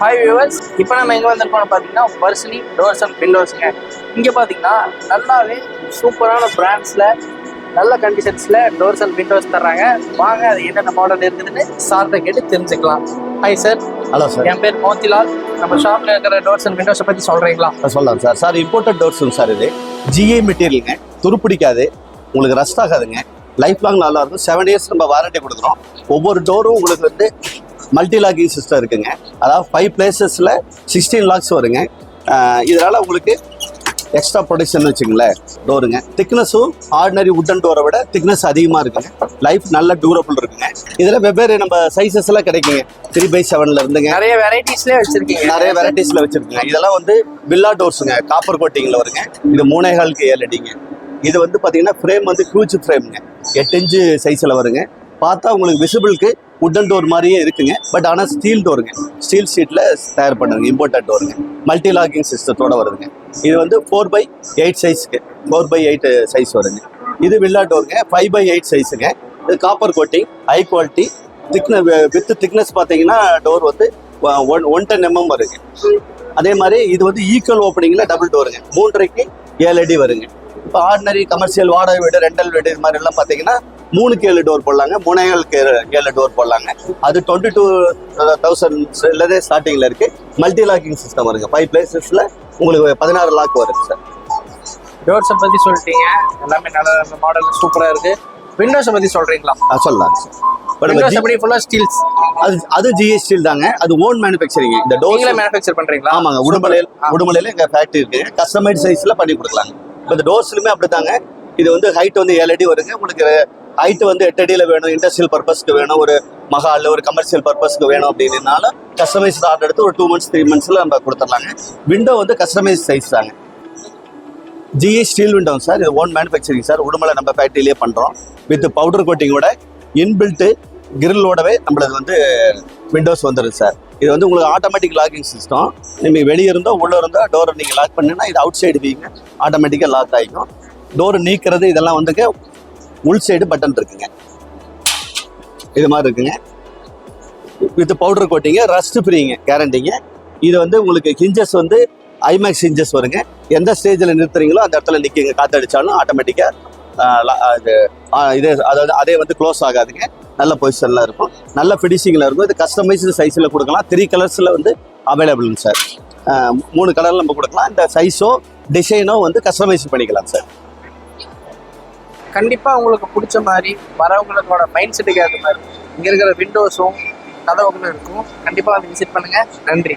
Hi viewers இப்போ நம்ம எங்கே வந்திருக்கோம்னு பார்த்தீங்கன்னா வர்ஷினி டோர்ஸ் அண்ட் விண்டோஸுங்க இங்கே பார்த்தீங்கன்னா நல்லாவே சூப்பரான பிராண்ட்ஸில் நல்ல கண்டிஷன்ஸில் டோர்ஸ் அண்ட் விண்டோஸ் தர்றாங்க. வாங்க அது என்னென்ன மாடல் இருக்குதுன்னு சார்ட்ட கேட்டு தெரிஞ்சுக்கலாம். ஹாய் சார் ஹலோ சார் என் பேர் மோத்திலால் நம்ம ஷாப்பில் இருக்கிற டோர்ஸ் அண்ட் விண்டோஸை பற்றி சொல்கிறீங்களா சொல்லலாம் சார் சார் இம்போர்ட்டட் டோர்ஸுங்க சார் இது. ஜிஐ மெட்டீரியலுங்க துருப்பிடிக்காது. உங்களுக்கு ரஸ்ட் ஆகாதுங்க. லைஃப் லாங் நல்லா இருக்கும். செவன் இயர்ஸ் நம்ம வாரண்டி கொடுக்குறோம். ஒவ்வொரு டோரும் உங்களுக்கு வந்து மல்டி லாக்கிங் சிஸ்டம் இருக்குங்க. அதாவது ஃபைவ் பிளேசஸில் சிக்ஸ்டீன் லாக்ஸ் வருங்க. இதனால உங்களுக்கு எக்ஸ்ட்ரா ப்ரொடெக்ஷன் வச்சுங்களேன் டோருங்க திக்னஸும் ஆர்டினரி உட்டன் டோரை விட திக்னஸ் அதிகமாக இருக்குங்க. லைஃப் நல்ல டியூரபிள் இருக்குங்க. இதில் வெவ்வேறு நம்ம சைஸஸ் எல்லாம் கிடைக்குங்க. த்ரீ பை செவன்ல இருந்துங்க. நிறைய வெரைட்டிஸ்லேயே வச்சுருக்கீங்க. நிறைய வெரைட்டிஸ்ல வச்சிருக்கேங்க. இதெல்லாம் வந்து வில்லா டோர்ஸுங்க காப்பர் கோட்டிங்ல வருங்க. இது மூணே காலுக்கு ஏழு அடிங்க. இது வந்து பாத்தீங்கன்னா ஃப்ரேம் வந்து ஹியூஜ் ஃப்ரேம்ங்க எட்டு இன்ச்சு சைஸ்ல வருங்க. பார்த்தா உங்களுக்கு விசிபிளுக்கு உட்டன் டோர் மாதிரியே இருக்குங்க. பட் ஆனால் ஸ்டீல் டோருங்க ஸ்டீல் ஷீட்டில் தயார் பண்ணுங்க இம்போர்ட்டட் டோருங்க மல்டி லாக்கிங் சிஸ்டத்தோட வருதுங்க. இது வந்து ஃபோர் பை எயிட் சைஸ்க்கு ஃபோர் பை எயிட் சைஸ் வருங்க இது வில்லா டோருங்க ஃபைவ் பை எயிட் சைஸுங்க இது காப்பர் கோட்டிங் ஹை குவாலிட்டி திக்ன வித் திக்னஸ் பார்த்தீங்கன்னா டோர் வந்து ஒன் ஒன் டென் எம்எம் வருங்க. அதே மாதிரி இது வந்து ஈக்குவல் ஓப்பனிங்கில் டபுள் டோருங்க மூன்றரைக்கு ஏழு அடி வருங்க. இப்போ ஆர்டினரி கமர்ஷியல் வாடகை வீடு ரெண்டல் வீடு இது மாதிரிலாம் பார்த்தீங்கன்னா மூணுக்கு ஏழு டோர் போடலாங்க மூணேகாலுக்கு ஏழு டோர் போடலாங்க. அது டுவெண்ட்டி டூ தௌசண்ட்லேருந்தே ஸ்டார்டிங்கில் இருக்கு மல்டி லாக்கிங் சிஸ்டம் வருங்க ஃபைவ் பிளேசஸில் உங்களுக்கு பதினாறு லாக் வருங்க சார் டோர்ஸை பற்றி சொல்லிட்டீங்க எல்லாமே நல்ல மாடல் சூப்பராக இருக்குது விண்டோஸை பற்றி சொல்கிறீங்களா ஆ, சார் விண்டோஸ் G- எப்படி ஃபுல்லாக ஸ்டீல்ஸ் அது அது ஜிஎஸ்டி தாங்க அது ஓன் மேனுஃபேக்சரிங் இந்த டோர் நீங்களே மேனுஃபேக்சர் பண்ணுறீங்களா ஆமாங்க உடுமலையில் உடுமலையில் எங்கள் ஃபேக்ட்ரி இருக்கு கஸ்டமைட் சைஸ்ல பண்ணி கொடுக்கலாங்க இப்போ இந்த டோர்ஸ்லுமே அப்படித்தாங்க இது வந்து ஹைட் வந்து ஏழு அடி வருங்க உங்களுக்கு ஹைட் வந்து எட்டு அடியில் வேணும் இண்டஸ்ட்ரியல் பர்பஸ்க்கு வேணும் ஒரு மகாலில் ஒரு கமர்ஷியல் பர்பஸ்க்கு வேணும் அப்படின்னாலும் கஸ்டமைஸ் ஆர்டர் எடுத்து ஒரு டூ மந்த்ஸ் த்ரீ மந்த்ஸில் நம்ம கொடுத்துடலாங்க. விண்டோ வந்து கஸ்டமைஸ் சைஸ் தாங்க. ஜிஏ ஸ்டீல் விண்டோ சார் இது ஓன் மேனுஃபேக்சரிங் சார் உடுமலை நம்ம ஃபேக்ட்ரியிலே பண்ணுறோம் வித் பவுடர் கோட்டிங்கோட இன்பில்ட்டு கிரில்லோடவே நம்மளது வந்து விண்டோஸ் வந்துடும் சார் இது வந்து உங்களுக்கு ஆட்டோமேட்டிக் லாக்கிங் சிஸ்டம் நீங்கள் வெளியே இருந்தோ உள்ளே இருந்தோ டோரை நீங்கள் லாக் பண்ணீங்கன்னா இது அவுட் சைடு வீங்க ஆட்டோமேட்டிக்காக லாக் ஆகிக்கும் டோர் நீக்கிறது இதெல்லாம் வந்துங்க உள் சைடு பட்டன் இருக்குங்க. இது மாதிரி இருக்குங்க. வித் பவுடர் கோட்டிங்க ரஸ்ட் ஃப்ரீங்க கேரண்டிங்க இது வந்து உங்களுக்கு ஹிஞ்சஸ் வந்து ஐமேக்ஸ் ஹிஞ்சஸ் வருங்க. எந்த ஸ்டேஜில் நிறுத்துறீங்களோ அந்த இடத்துல நிற்கிங்க காற்றடிச்சாலும் ஆட்டோமேட்டிக்காக இது இதே அதாவது அதே வந்து க்ளோஸ் ஆகாதுங்க. நல்ல பொசிஷனில் இருக்கும். நல்ல ஃபினிஷிங்கில் இருக்கும். இது கஸ்டமைஸ்டு சைஸில் கொடுக்கலாம். த்ரீ கலர்ஸில் வந்து அவைலபிள்ங்க சார் மூணு கலரில் நம்ம கொடுக்கலாம். இந்த சைஸோ டிசைனோ வந்து கஸ்டமைஸ் பண்ணிக்கலாம் சார் கண்டிப்பா உங்களுக்கு பிடிச்ச மாதிரி வரவங்களோட மைண்ட் செட்டுக்கு ஏற்ற மாதிரி இங்க இருக்கிற விண்டோஸும் கதவுகளும் இருக்கும். கண்டிப்பா வந்து விசிட் பண்ணுங்க. நன்றி.